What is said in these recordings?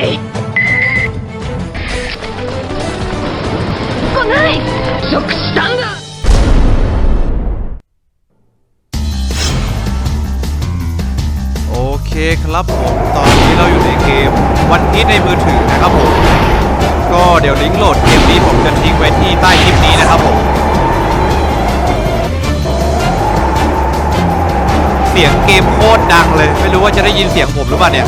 来ない腐食したんだ โอเคครับผมตอนนี้เราอยู่ในเกมวันนี้ในมือถือนะครับผม ก็เดี๋ยวลิงก์โหลดเกมนี้ผมจะทิ้งไว้ที่ใต้คลิปนี้นะครับผม เสียงเกมโคตรดังเลย ไม่รู้ว่าจะได้ยินเสียงผมหรือเปล่าเนี่ย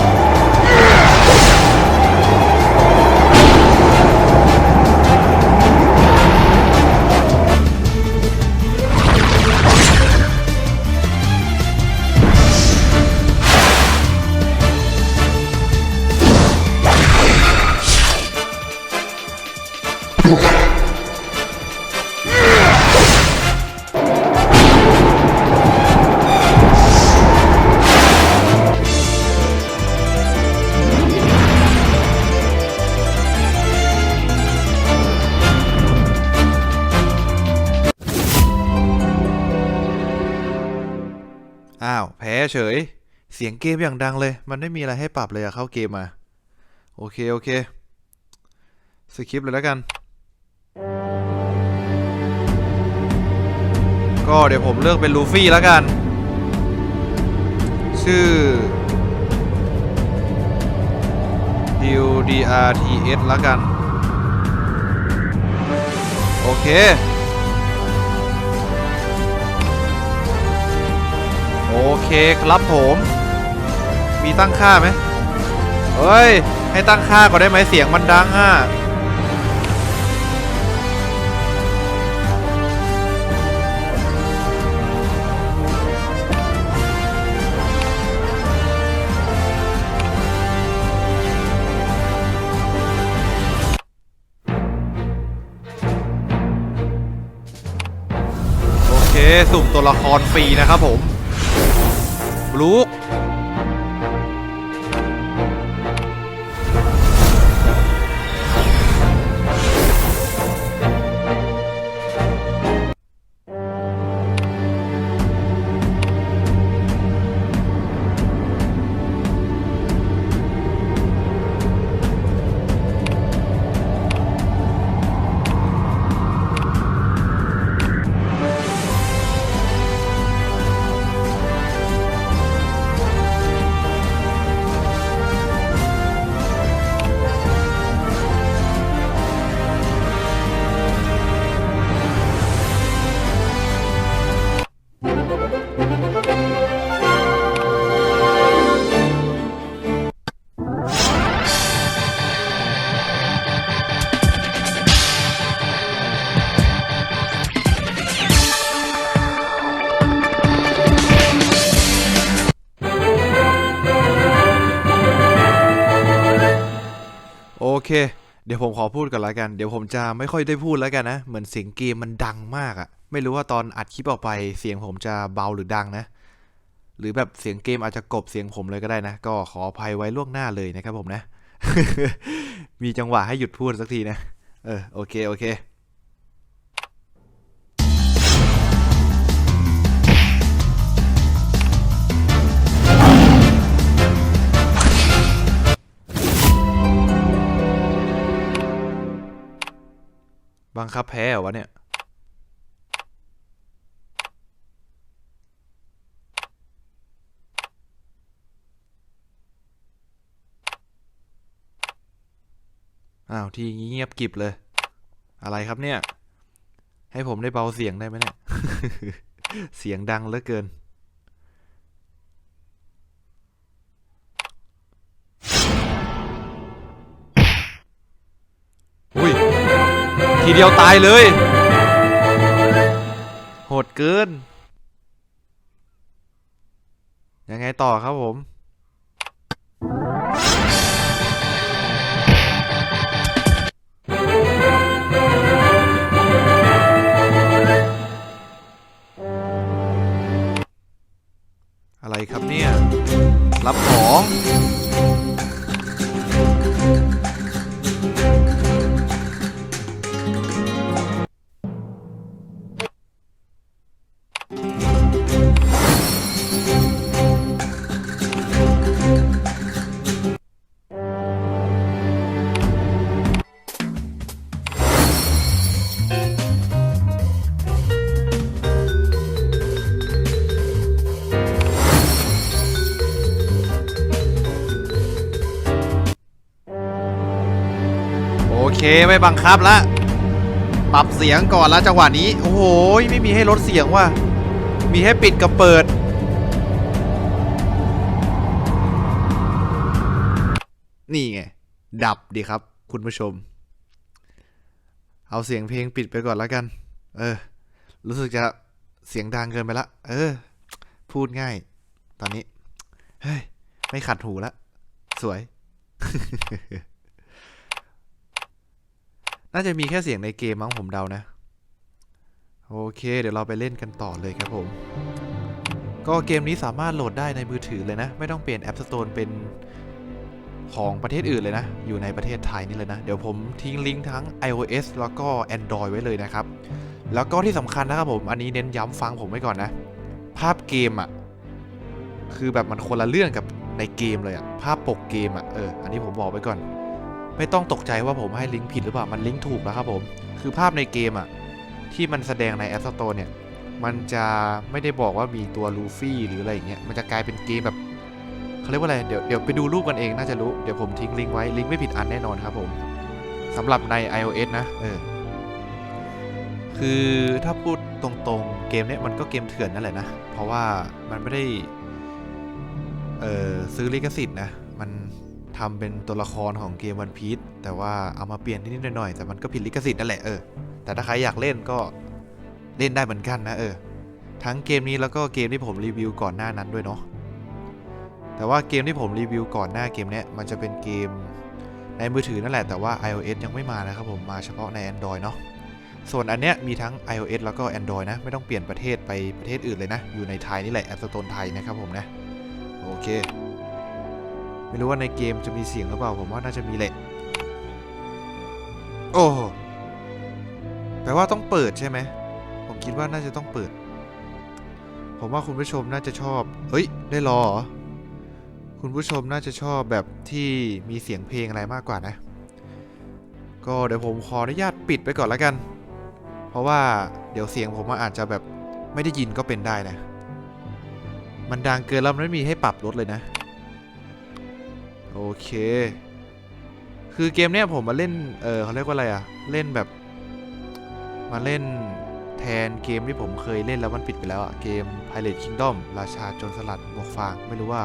เฉย เสียงเกมอย่างดังเลย มันไม่มีอะไรให้ปรับเลยอะเข้าเกมมาโอเค โอเค สคริปต์เลยแล้วกัน ก็เดี๋ยวผมเลือกเป็นลูฟี่แล้วกัน ชื่อ U D R T S แล้วกัน โอเค คครับผม มีตั้งค่าไหมเฮ้ย ให้ตั้งค่าก่อนได้ไหมเสียงมันดังอะโอเคสุ่มตัวละครฟรีนะครับผม บ ดี๋ยวผมขอพูดก่อนละกัน เดี๋ยวผมจะไม่ค่อยได้พูดแล้วกันนะ เหมือนเสียงเกมมันดังมากอะไม่รู้ว่าตอนอัดคลิปออกไปเสียงผมจะเบาหรือดังนะ หรือแบบเสียงเกมอาจจะกบเสียงผมเลยก็ได้นะ ก็ขออภัยไว้ล่วงหน้าเลยนะครับผมนะ มีจังหวะให้หยุดพูดสักทีนะ เออโอเคโอเค บังคับแพ้เหรอวะเนี่ย อ้าว ที่เงียบกริบเลย อะไรครับเนี่ย ให้ผมได้เบาเสียงได้ไหมเนี่ย เสียงดังเหลือเกิน เดียวตายเลย โหดเกิน ยังไงต่อครับผม อะไรครับเนี่ย รับของ เคไม่บังคับละ ปรับเสียงก่อนละจังหวะนี้ โอ้โหไม่มีให้ลดเสียงว่ะ มีให้ปิดกับเปิด นี่ไง ดับดีครับ คุณผู้ชม เอาเสียงเพลงปิดไปก่อนแล้วกัน เออ รู้สึกจะเสียงดังเกินไปละ เออ พูดง่าย ตอนนี้ เฮ้ย ไม่ขัดหูละ สวย น่าจะมีแค่เสียงในเกมมั้งผมเดานะ โอเค เดี๋ยวเราไปเล่นกันต่อเลยครับผม ก็เกมนี้สามารถโหลดได้ในมือถือเลยนะ ไม่ต้องเปลี่ยน App Store เป็นของประเทศอื่นเลยนะ อยู่ในประเทศไทยนี่เลยนะ เดี๋ยวผมทิ้งลิงก์ทั้ง iOS แล้วก็ Android ไว้เลยนะครับ แล้วก็ที่สำคัญนะครับผม อันนี้เน้นย้ำฟังผมไว้ก่อนนะ ภาพเกมอะ คือแบบมันคนละเรื่องกับในเกมเลยอะ ภาพปกเกมอะ เออ อันนี้ผมบอกไว้ก่อน ไม่ต้องตกใจว่าผมให้ลิงก์ผิดหรือเปล่า มันลิงก์ถูกแล้วครับผม คือภาพในเกมอะ ที่มันแสดงใน App Store เนี่ย มันจะไม่ได้บอกว่ามีตัวลูฟี่หรืออะไรอย่างเงี้ย มันจะกลายเป็นเกมแบบเขาเรียกว่าอะไร เดี๋ยวเดี๋ยวไปดูรูปกันเองน่าจะรู้ เดี๋ยวผมทิ้งลิงก์ไว้ ลิงก์ไม่ผิดอันแน่นอนครับผมสำหรับใน iOS นะ เออ คือถ้าพูดตรงๆ เกมเนี้ยมันก็เกมเถื่อนนั่นแหละนะ เพราะว่ามันไม่ได้ เออซื้อลิขสิทธิ์นะ มัน ทำเป็นตัวละครของเกมวันพี e แต่ว่าเอามาเปลี่ยนนิดๆหน่อยๆแต่มันก็ผิดลิขสิทธิ์นั่นแหละเออแต่ถ้าใครอยากเล่นก็เล่นได้เหมือนกันนะเออทั้งเกมนี้แล้วก็เกมที่ผมรีวิวก่อนหน้านั้นด้วยเนาะแต่ว่าเกมที่ผมรีวิวก่อนหน้าเกมเนี้ยมันจะเป็นเกมในมือถือนั่นแหละแต่ว่า iOS ยังไม่มานะครับผมมาเฉพาะใน Android เนาะส่วนอันเนี้ยมีทั้ง iOS แล้วก็ Android นะ ไม่ต้องเปลี่ยนประเทศไปประเทศอื่นเลยนะ อยู่ในไทยนี่แหละ App Store ไทยนะครับผมนะ โอเค ไม่รู้ว่าในเกมจะมีเสียงหรือเปล่า ผมว่าน่าจะมีแหละ โอ้แปลว่าต้องเปิดใช่ไหม ผมคิดว่าน่าจะต้องเปิด ผมว่าคุณผู้ชมน่าจะชอบ เฮ้ย ได้รอเหรอ คุณผู้ชมน่าจะชอบแบบที่มีเสียงเพลงอะไรมากกว่านะ ก็เดี๋ยวผมขออนุญาตปิดไปก่อนแล้วกัน เพราะว่าเดี๋ยวเสียงผมอาจจะแบบไม่ได้ยินก็เป็นได้นะ มันดังเกินแล้วมันไม่มีให้ปรับลดเลยนะ โอเค คือเกมเนี้ยผมมาเล่น เออเขาเรียกว่าอะไรอะเล่นแบบ มาเล่นแทนเกมที่ผมเคยเล่นแล้วมันปิดไปแล้วอะเกม Pirate Kingdom ราชาโจรสลัดหมวกฟาง ไม่รู้ว่า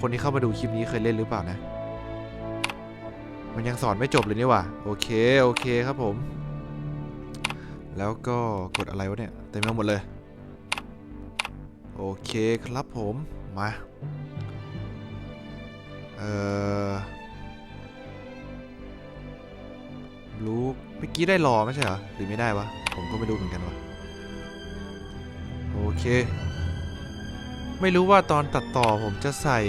คนที่เข้ามาดูคลิปนี้เคยเล่นหรือเปล่านะ มันยังสอนไม่จบเลยนี่ว่าโอเค โอเคครับผม แล้วก็กดอะไรวะเนี่ย เต็มไปหมดเลย โอเคครับผม มา เอ่อรู้เมื่อกี้ได้รอไม่ใช่เหรอ หรือไม่ได้วะ ผมก็ไม่รู้เหมือนกันวะโอเค ไม่รู้ว่าตอนตัดต่อผมจะใส่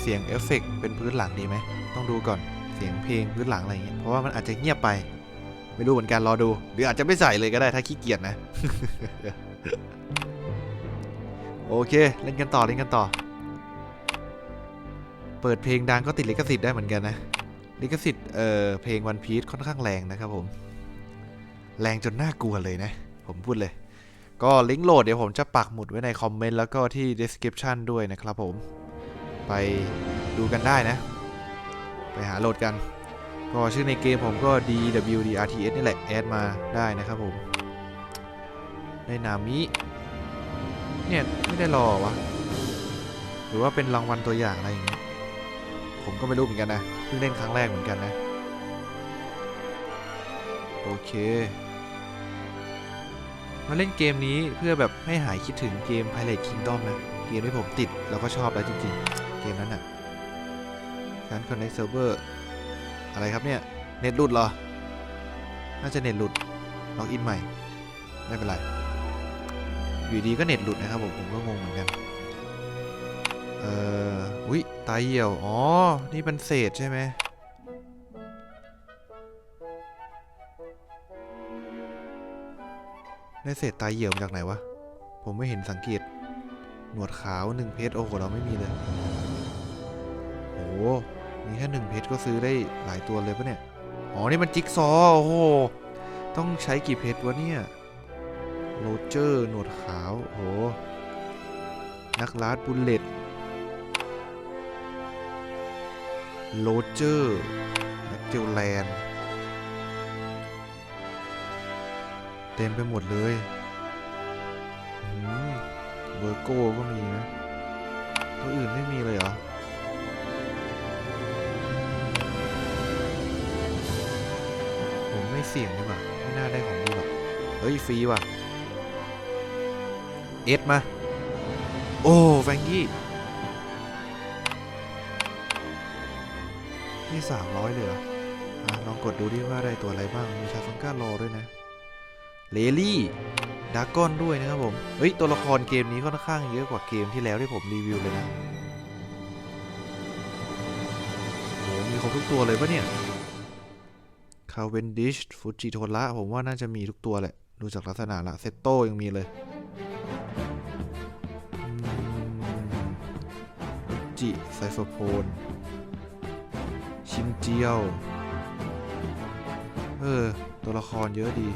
เสียงเอฟเฟกต์เป็นพื้นหลังดีไหม ต้องดูก่อน เสียงเพลงพื้นหลังอะไรเงี้ย เพราะว่ามันอาจจะเงียบไป ไม่รู้เหมือนกันรอดู หรืออาจจะไม่ใส่เลยก็ได้ถ้าขี้เกียจนะ โอเค เล่นกันต่อเล่นกันต่อ เปิดเพลงดังก็ติดลิขสิทธิ์ได้เหมือนกันนะ ลิขสิทธิ์เอ่อเพลงวันพี e ค่อนข้างแรงนะครับผม แรงจนน่ากลัวเลยนะ ผมพูดเลย ก็ลิงก์โหลดเดี๋ยวผมจะปักหมุดไว้ในคอมเมนต์แล้วก็ที่ description ด้วยนะครับผม ไปดูกันได้นะ ไปหาโหลดกัน ก็ชื่อในเกมผมก็ DWDRTS นี่แหละ แอดมาได้นะครับผมได้นามิ เนี่ย ไม่ได้รอวะ หรือว่าเป็นรางวัลตัวอย่างอะไรอย่างเงี้ย ผมก็ไม่รู้เหมือนกันนะเพิ่งเล่นครั้งแรกเหมือนกันนะ โอเค มาเล่นเกมนี้เพื่อแบบให้หายคิดถึงเกม Pirate Kingdom นะ เกมที่ผมติดแล้วก็ชอบแล้วจริงๆ เกมนั้นอะการ Connect Server อะไรครับเนี่ย เน็ตหลุดเหรอ น่าจะเน็ตหลุดล็อกอินใหม่ ไม่เป็นไร อยู่ดีก็เน็ตหลุดนะครับผม ผมก็งงเหมือนกัน เออวิตายเหี่ยว อ๋อ นี่เป็นเศษใช่ไหมได้เศษตายเหี่ยวมาจากไหนวะ ผมไม่เห็นสังเกต หนวดขาวหนึ่งเพชรโอ้โหเราไม่มีเลย โอ้โหมีแค่หนึ่งเพชรก็ซื้อได้หลายตัวเลยปะเนี่ย อ๋อ นี่มันจิ๊กซอว์โอ้โห ต้องใช้กี่เพชรวะเนี่ย โรเจอร์ หนวดขาว โอ้โหนักลาดบุลเลต โรเจอร์นักเจลแลนเต็มไปหมดเลยเบอร์โก้ก็มีนะ ตัวอื่นไม่มีเลยเหรอผมไม่เสี่ยงดีกว่าไม่น่าได้ของดีหรอกเฮ้ยฟรีว่ะเอสมา โอ้แฟงกี้ นี่สามร้อยเลยเหรออะลองกดดูดิว่าได้ตัวอะไรบ้าง มีชาฟังก้ารอด้วยนะ เลลี่ดากอนด้วยนะครับผม เฮ้ย ตัวละครเกมนี้ค่อนข้างเยอะกว่าเกมที่แล้วที่ผมรีวิวเลยนะโหมีครบทุกตัวเลยปะเนี่ย คาเวนดิช ฟูจิโทระ ผมว่าน่าจะมีทุกตัวแหละ ดูจากลักษณะละ เซตโต้ยังมีเลยจิไซโฟโพน ชินเจียว เออ ตัวละครเยอะดี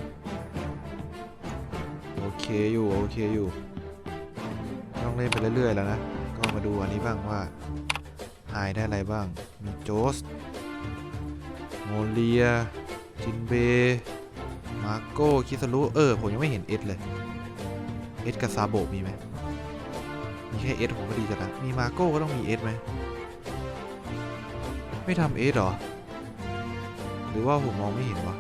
โอเคอยู่ โอเคอยู่ ต้องเล่นไปเรื่อยๆแล้วนะ ก็มาดูอันนี้บ้างว่า หายได้อะไรบ้าง มีโจส โมเลีย จินเบ มาโก้ คิสรุ เออ ผมยังไม่เห็นเอสเลย เอสกับซาโบมีไหมมีแค่เอสผมก็ดีจังนะมีมาโก้ก็ต้องมีเอสไหม ไม่ทำเอสหรอ หรือว่าผมมองไม่เห็นวะ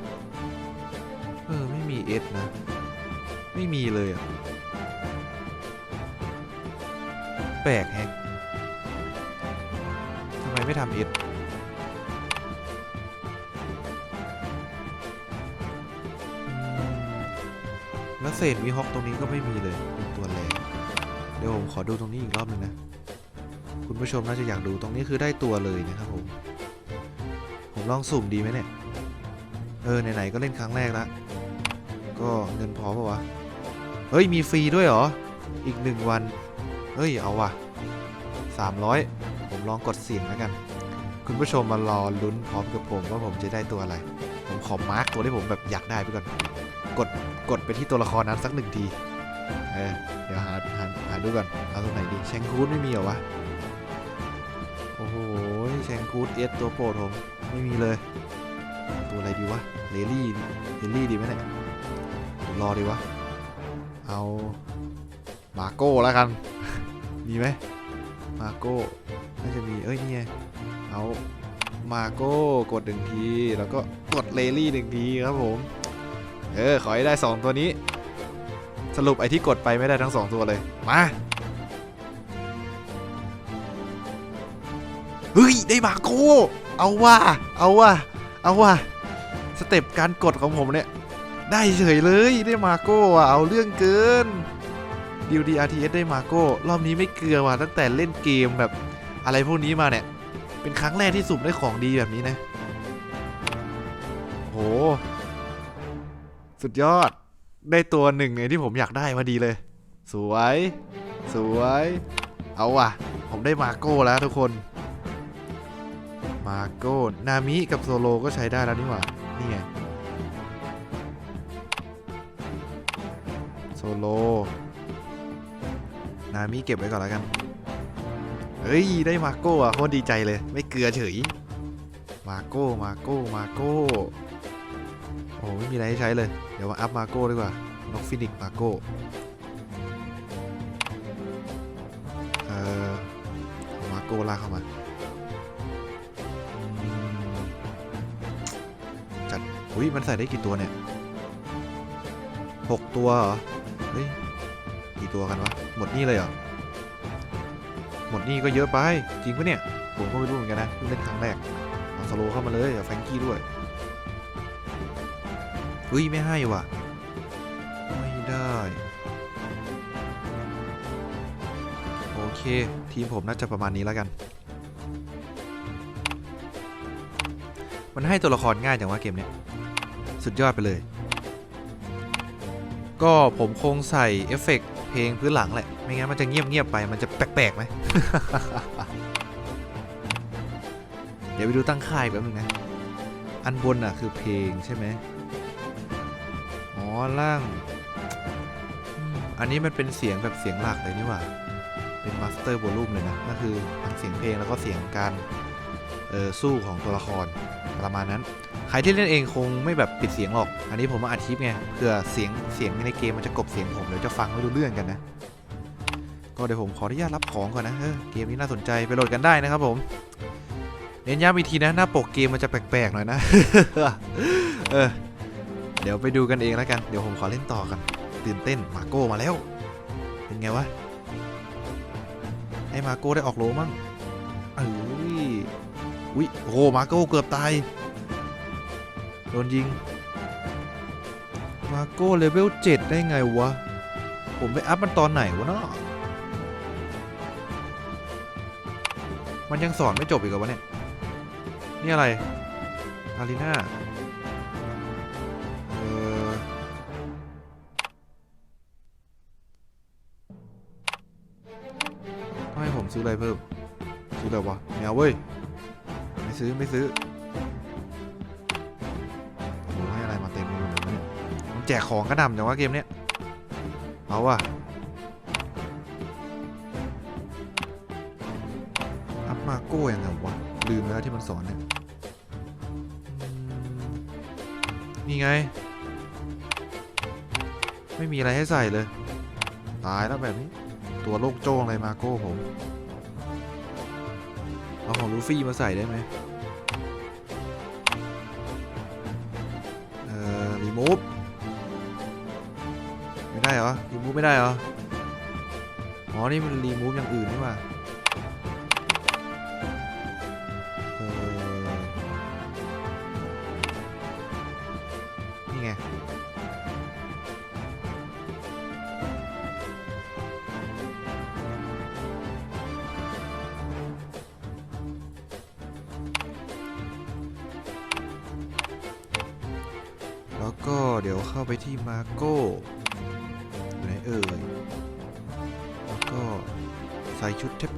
เออ ไม่มีเอสนะ ไม่มีเลยอะ แปลกแฮะทำไมไม่ทำเอสแล้วเศษวีฮอกตรงนี้ก็ไม่มีเลยเป็นตัวแรงเดี๋ยวผมขอดูตรงนี้อีกรอบหนึงนะ คุณผู้ชมน่าจะอยากดูตรงนี้คือได้ตัวเลยนะครับผม ลองสุ่มดีไหมเนี่ย เออ ไหน ๆ ก็เล่นครั้งแรกละก็เงินพอปะวะ เฮ้ย มีฟรีด้วยเหรอ อีกหนึ่งวัน เฮ้ย เอาว่ะสามร้อยผมลองกดเสียงแล้วกัน คุณผู้ชมมารอลุ้นพร้อมกับผมว่าผมจะได้ตัวอะไร ผมขอมาร์กตัวที่ผมแบบอยากได้ไปก่อน กด กดไปที่ตัวละครนั้นสักหนึ่งที เออ เดี๋ยวหา หา หาดูก่อน เอาตรงไหนดี แชงคูดไม่มีเหรอวะ โอ้โห แชงคูดเอสตัวโปรดผม ไม่มีเลย ตัวอะไรดีวะเลลี่เลลี่ดีไหมเนี่ยรอดีวะ เอามาโก้แล้วกัน มีไหมมาโก้น่าจะมีเอ้ยนี่ไงเอามาโก้กดหนึ่งที แล้วก็กดเลลี่หนึ่งทีครับผม เออ ขอให้ได้ 2 ตัวนี้ สรุปไอ้ที่กดไปไม่ได้ทั้ง 2 ตัวเลย มาเฮ้ย ได้มาโก้ เอาว่าเอาว่าเอาว่าสเต็ปการกดของผมเนี่ย ได้เฉยเลยได้มาโก้อะเอาเรื่องเกินดิวดีอาร์ทีเอสได้มาโก้รอบนี้ไม่เกลือว่ะตั้งแต่เล่นเกมแบบอะไรพวกนี้มาเนี่ย เป็นครั้งแรกที่สุ่มได้ของดีแบบนี้นะโห สุดยอดได้ตัวหนึ่งในที่ผมอยากได้พอดีเลย สวย สวย เอาว่ะ ผมได้มาโก้แล้วทุกคน มาโก้นามิกับโซโลก็ใช้ได้แล้วนี่หว่า นี่ไง โซโล นามิเก็บไว้ก่อนแล้วกัน เฮ้ย ได้มาโก้อะโคตรดีใจเลย ไม่เกลือเฉย มาโก้ มาโก้ มาโก้ โอ้ไม่มีอะไรให้ใช้เลย เดี๋ยวมาอัพมาโก้ดีกว่านกฟินิกมาโก้เออมาโก้ลากเข้ามา อุ้ยมันใส่ได้กี่ตัวเนี่ยหกตัวเหรอ เฮ้ย กี่ตัวกันวะ หมดนี่เลยเหรอ หมดนี่ก็เยอะไป จริงปะเนี่ย ผมก็ไม่รู้เหมือนกันนะเล่นครั้งแรกเอาสโลเข้ามาเลยแฟงกี้ด้วยเฮ้ย ไม่ให้วะไม่ได้ โอเค ทีมผมน่าจะประมาณนี้แล้วกัน มันให้ตัวละครง่ายจังว่าเกมเนี้ย สุดยอดไปเลย ก็ผมคงใส่เอฟเฟกต์เพลงพื้นหลังแหละ ไม่งั้นมันจะเงียบๆไป มันจะแปลกๆไหม เดี๋ยวไปดูตั้งค่ายแป๊บนึงนะ อันบนอะคือเพลงใช่ไหมอ๋อล่าง อันนี้มันเป็นเสียงแบบเสียงหลักเลยนี่หว่า เป็นมาสเตอร์วอลลุ่มเลยนะ ก็คือทั้งเสียงเพลงแล้วก็เสียงการออสู้ของตัวละครประมาณนั้น รที่เล่นเองคงไม่แบบปิดเสียงหรอก อันนี้ผมมาอัดคลิปไงเผื่อเสียงเสียงในเกมมันจะกบเสียงผมเดี๋ยวจะฟังไม่รู้เรื่องกันนะ ก็เดี๋ยวผมขออนุญาตรับของก่อนนะเออเกมนี้น่าสนใจไปโหลดกันได้นะครับผมเน้นย้ำอีกทีนะหน้าปกเกมมันจะแปลกๆหน่อยนะเออเดี๋ยวไปดูกันเองแล้วกัน เดี๋ยวผมขอเล่นต่อกัน ตื่นเต้นมาโก้มาแล้ว เป็นไงวะ ให้มาโก้ได้ออกโลมั่งเอ้ยอุ้ยโอ้มาโก้เกือบตาย โดนยิง มาโก้เลเวล7ได้ไงวะ ผมไปอัพมันตอนไหนวะเนาะมันยังสอนไม่จบอีกเหรอวะเนี่ย นี่อะไร อารีนาเออให้ผมซื้ออะไรเพิ่ม ซื้ออะไรวะไม่เอาเว้ย ไม่ซื้อ ไม่ซื้อ แจกของกระหน่ำจังวะเกมเนี้ยเอาว่ะอัพมาโก้ยังไงวะ ลืมแล้วที่มันสอนเนี่ย นี่ไง ไม่มีอะไรให้ใส่เลย ตายแล้วแบบนี้ ตัวโลกโจ้งเลยมาโก้ผม เอาของลูฟี่มาใส่ได้ไหมเอ่อรีมูฟ ได้เหรอรีมูฟไม่ได้เหรออ๋อนี่มันรีมูฟอย่างอื่นนี่ว่า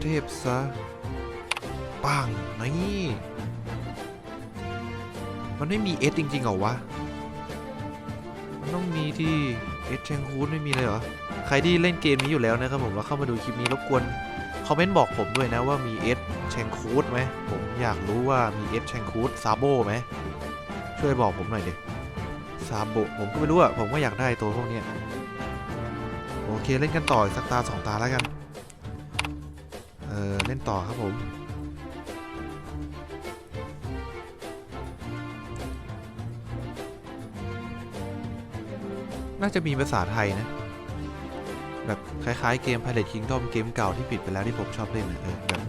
เทพๆซะปังนี่มันไม่มีเอสจริงๆเหรอวะ มันต้องมีที่เอสแชงคูดไม่มีเลยเหรอ ใครที่เล่นเกมนี้อยู่แล้วนะครับผมแล้วเข้ามาดูคลิปนี้รบกวนคอมเมนต์บอกผมด้วยนะว่ามีเอสแชงคูดไหมผมอยากรู้ว่ามีเอสแชงคูดซาโบไหมช่วยบอกผมหน่อยดิซาโบผมก็ไม่รู้อะผมก็อยากได้ตัวพวกเนี้ยโอเคเล่นกันต่อสักตาสองตาแล้วกัน ต่อครับผม น่าจะมีภาษาไทยนะ แบบคล้ายๆเกม Pilot Kingdom เกมเก่าที่ปิดไปแล้วที่ผมชอบเล่นนะเออแบบ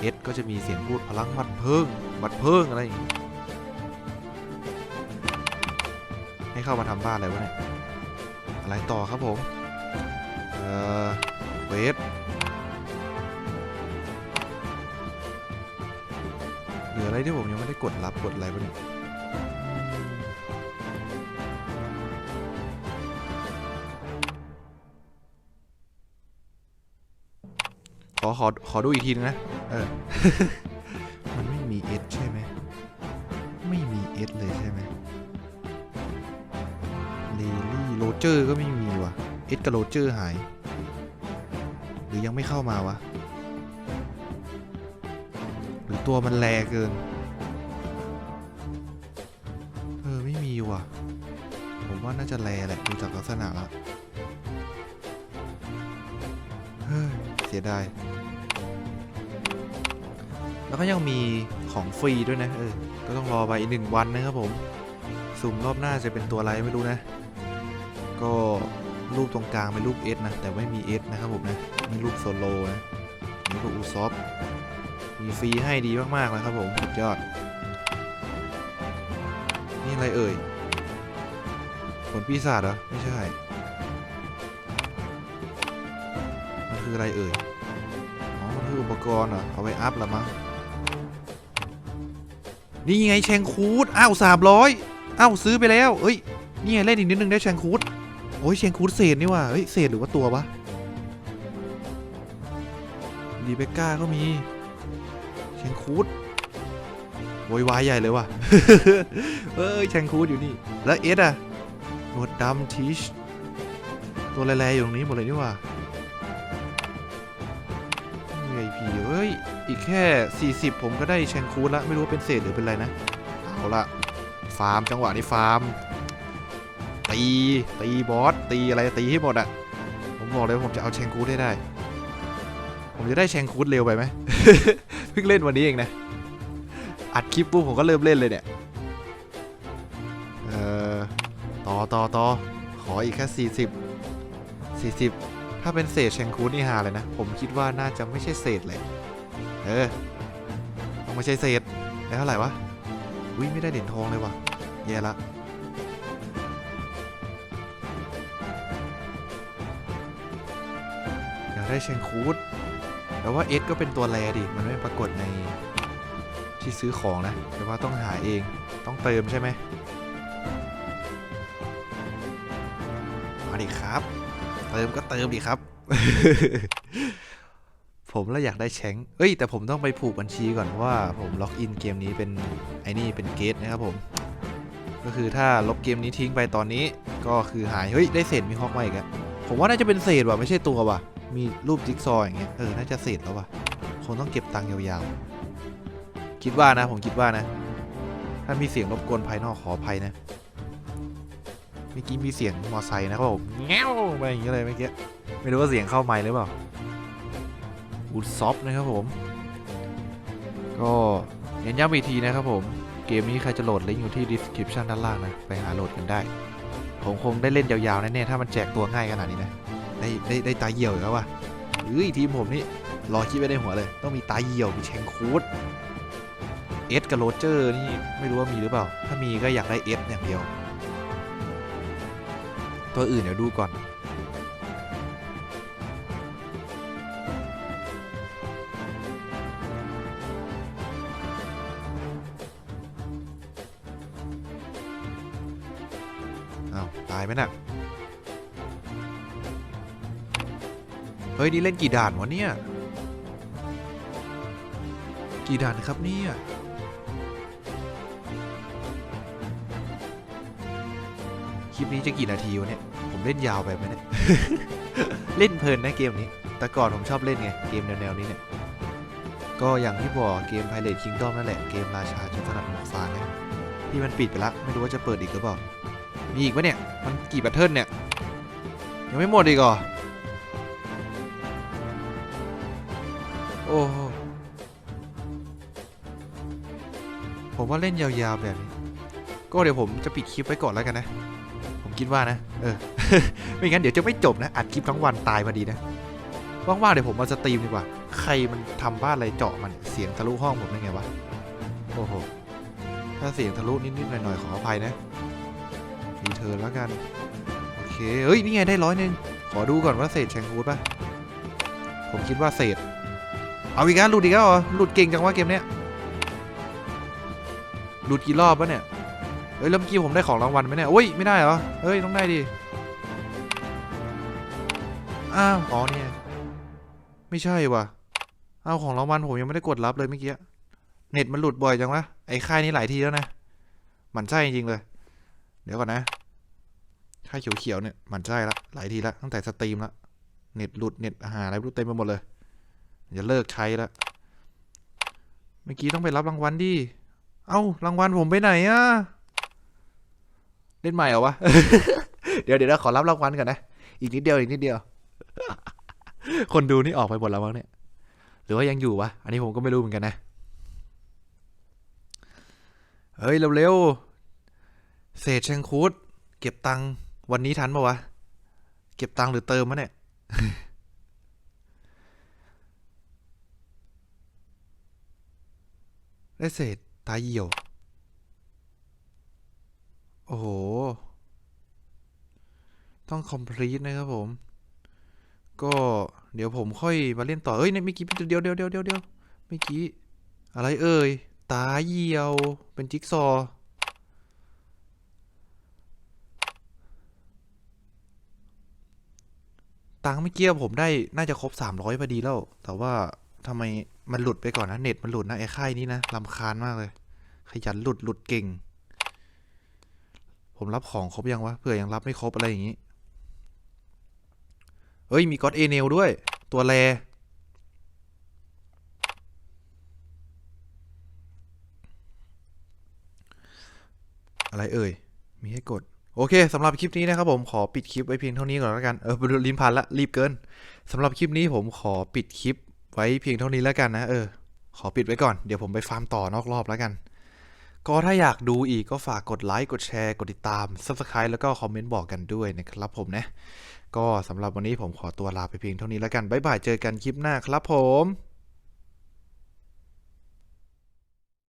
เอสก็จะมีเสียงพูดพลังวัดเพิ่งวัดเพิ่งอะไรอย่างงี้ให้เข้ามาทำบ้านอะไรวะเนี่ยอะไรต่อครับผม เออเวทืออะไรที่ผมยังไม่ได้กดรับกดอะไรบ้างเนี่ยขอขอขอดูอีกทีนึงนะ เออ มันไม่มีเอสใช่ไหม ไม่มีเอสเลยใช่ไหมเลลี่โรเจอร์ก็ไม่มีว่ะ เอสกับโรเจอร์หาย หรือยังไม่เข้ามาวะ ตัวมันแรงเกิน เออ ไม่มีว่ะ ผมว่าน่าจะแรงแหละ ดูจากลักษณะแล้วเฮ้ยเสียดาย แล้วก็ยังมีของฟรีด้วยนะ เออ ก็ต้องรอไปอีกหนึ่งวันนะครับผม สุ่มรอบหน้าจะเป็นตัวอะไรไม่รู้นะ ก็รูปตรงกลางเป็นรูป S นะ แต่ไม่มี S นะครับผมนะ มีรูปโซโลนะนี่ก็อูซอฟ มีฟรีให้ดีมากๆนะครับผมสุดยอด นี่อะไรเอ่ยผลปีศาจเหรอ ไม่ใช่ มันคืออะไรเอ่ย อ๋อ มันคืออุปกรณ์เหรอ เอาไว้อัพละมั้ง นี่ไงแชงคูดอ้าวสามร้อยอ้าวซื้อไปแล้ว เอ้ย นี่ไงเล่นอีกนิดนึงได้แชงคูดโอ้ยแชงคูดเศษนี่ว่ะเฮ้ยเศษหรือว่าตัววะดีเบก้าก็มี แชงคูดโวยวายใหญ่เลยว่ะ เอ้ยแชงคูดอยู่นี่ แล้วเอสอะหนวดดำทีช ตัวแร่ๆอยู่ตรงนี้หมดเลยนี่หว่า VIP เฮ้ย อีกแค่ 40 ผมก็ได้แชงคูดละ ไม่รู้ว่าเป็นเศษหรือเป็นอะไรนะ เอาละฟาร์มจังหวะนี้ฟาร์ม ตี ตีบอส ตีอะไรตีให้หมดอะผมบอกเลยว่าผมจะเอาแชงคูดให้ได้ ผมจะได้แชงคูดเร็วไปไหมเพิ่งเล่นวันนี้เองนะ อัดคลิปปุ๊บผมก็เริ่มเล่นเลยเนี่ย เอ่อต่อต่อต่อขออีกแค่40 40ถ้าเป็นเศษแชงคูดนี่ฮาเลยนะ ผมคิดว่าน่าจะไม่ใช่เศษเลยเออต้องไม่ใช่เศษได้เท่าไหร่วะวิไม่ได้เหรียญทองเลยวะแย่ละอยากได้แชงคูด แต่ว่าเอสก็เป็นตัวแรดิ มันไม่ปรากฏในที่ซื้อของนะแต่ว่าต้องหาเอง ต้องเติมใช่ไหมมาดิครับ เติมก็เติมดิครับ ผมแล้วอยากได้แชงเอ้ย แต่ผมต้องไปผูกบัญชีก่อนว่าผมล็อกอินเกมนี้เป็นไอ้นี่เป็นเกตนะครับผม ก็คือถ้าลบเกมนี้ทิ้งไปตอนนี้ ก็คือหาย เฮ้ย ได้เศษมีฮอกมาอีกอะผมว่าน่าจะเป็นเศษว่ะไม่ใช่ตัวว่ะ มีรูปจิ๊กซออย่างเงี้ยเออน่าจะเศษแล้วว่ะคงต้องเก็บตังค์ยาวๆ คิดว่านะผมคิดว่านะ ถ้ามีเสียงรบกวนภายนอกขออภัยนะเมื่อกี้มีเสียงมอไซค์นะครับผมแง้วไปอย่างเงี้ยเลยเมื่อกี้ไม่รู้ว่าเสียงเข้าไมค์หรือเปล่าอูดซอฟนะครับผม ก็เน้นย้ำอีกทีนะครับผมเกมนี้ใครจะโหลดลิงก์อยู่ที่ description ด้านล่างนะ ไปหาโหลดกันได้ ผมคงได้เล่นยาวๆแน่ๆถ้ามันแจกตัวง่ายขนาดนี้นะ ได้ได้ได้ตาเหี่ยวอีกแล้วว่ะเฮ้ยทีมผมนี่รอคิดไว้ในหัวเลย ต้องมีตาเหี่ยวมีแชงคูดเอสกับโรเจอร์นี่ไม่รู้ว่ามีหรือเปล่า ถ้ามีก็อยากได้เอสอย่างเดียว ตัวอื่นเดี๋ยวดูก่อน ฮ้ย นี่เล่นกี่ด่านวะเนี่ย กี่ด่านครับเนี่ยคลิปนี้จะกี่นาทีวะเนี่ย ผมเล่นยาวไปไหมเนี่ย เล่นเพลินนะเกมนี้ แต่ก่อนผมชอบเล่นไง เกมแนวๆนี้เนี่ย ก็อย่างที่บอกเกม Pirate Kingdom นั่นแหละ เกมราชาจุดถนัดหมวกฟางเนี่ยที่มันปิดไปละ ไม่รู้ว่าจะเปิดอีกหรือเปล่า มีอีกปะเนี่ย มันกี่แบตเทิลเนี่ย ยังไม่หมดอีกเหรอ โอ้โหผมว่าเล่นยาวๆแบบนี้ ก็เดี๋ยวผมจะปิดคลิปไว้ก่อนแล้วกันนะ ผมคิดว่านะ เออ ไม่งั้นเดี๋ยวจะไม่จบนะ อัดคลิปทั้งวันตายพอดีนะ ว่างๆเดี๋ยวผมมาสตรีมดีกว่า ใครมันทำบ้านอะไรเจาะมัน เสียงทะลุห้องผมได้ไงวะ โอ้โห ถ้าเสียงทะลุนิดๆหน่อยๆขออภัยนะรีเทิร์นแล้วกัน โอเค เฮ้ย นี่ไงได้ร้อยหนึ่งขอดูก่อนว่าเศษแชงคูดป่ะ ผมคิดว่าเศษ เอาอีกแล้วหลุดอีกแล้วเหรอหลุดเก่งจังว่าเกมเนี้ยหลุดกี่รอบวะเนี่ยเฮ้ยแล้วเมื่อกี้ผมได้ของรางวัลไหมเนี่ยโอ้ยไม่ได้เหรอเฮ้ยต้องได้ดิอ้าวอ๋อเนี่ยไม่ใช่ว่ะเอาของรางวัลผมยังไม่ได้กดรับเลยเมื่อกี้เน็ตมันหลุดบ่อยจังวะไอ้ค่ายนี้หลายทีแล้วนะหมันไส้จริงเลย เดี๋ยวก่อนนะค่ายเขียวๆเนี่ยหมันไส้ละหลายทีละตั้งแต่สตรีมละเน็ตหลุดเน็ตหาอะไรรู้เต็มไปหมดเลย อย่าเลิกใช้ละเมื่อกี้ต้องไปรับรางวัลดิ เอ้ารางวัลผมไปไหนอะเล่นใหม่เหรอวะ เดี๋ยวเดี๋ยวขอรับรางวัลก่อนนะ อีกนิดเดียวอีกนิดเดียว คนดูนี่ออกไปหมดแล้วมั้งเนี่ย หรือว่ายังอยู่วะ อันนี้ผมก็ไม่รู้เหมือนกันนะ เฮ้ยเร็วๆเศษแชงคูดเก็บตังค์วันนี้ทันปะวะ เก็บตังค์หรือเติมมะเนี่ย ได้เศษตาเหี่ยว โอ้โห ต้อง complete นะครับผม ก็เดี๋ยวผมค่อยมาเล่นต่อ เอ้ยเนี่ยเมื่อกี้เดี๋ยวเดี๋ยวเดี๋ยวเดี๋ยวเดี๋ยวเมื่อกี้ อะไรเอ่ย ตาเหี่ยว เป็นจิ๊กซอว์ตังค์เมื่อกี้ผมได้น่าจะครบ 300พอดีแล้ว แต่ว่า ทำไมมันหลุดไปก่อนนะ เน็ตมันหลุดนะไอ้ค่ายนี้นะลำคาญมากเลย ขยันหลุดหลุดเก่ง ผมรับของครบยังวะเผื่อยังรับไม่ครบอะไรอย่างนี้ เอ้ยมีก็อดเอเนลด้วย ตัวแรอะไรเอ่ย มีให้กด โอเคสำหรับคลิปนี้นะครับผมขอปิดคลิปไว้เพียงเท่านี้ก่อนแล้วกัน เออลิ้นพันละรีบเกินสำหรับคลิปนี้ผมขอปิดคลิป ไว้เพียงเท่านี้แล้วกันนะเออ ขอปิดไว้ก่อน เดี๋ยวผมไปฟาร์มต่อนอกรอบแล้วกัน ก็ถ้าอยากดูอีกก็ฝากกดไลค์ กดแชร์ กดติดตาม Subscribe แล้วก็คอมเมนต์บอกกันด้วยนะครับผมนะ ก็สำหรับวันนี้ผมขอตัวลาไปเพียงเท่านี้แล้วกัน บ๊ายบาย เจอกันคลิปหน้าครับผม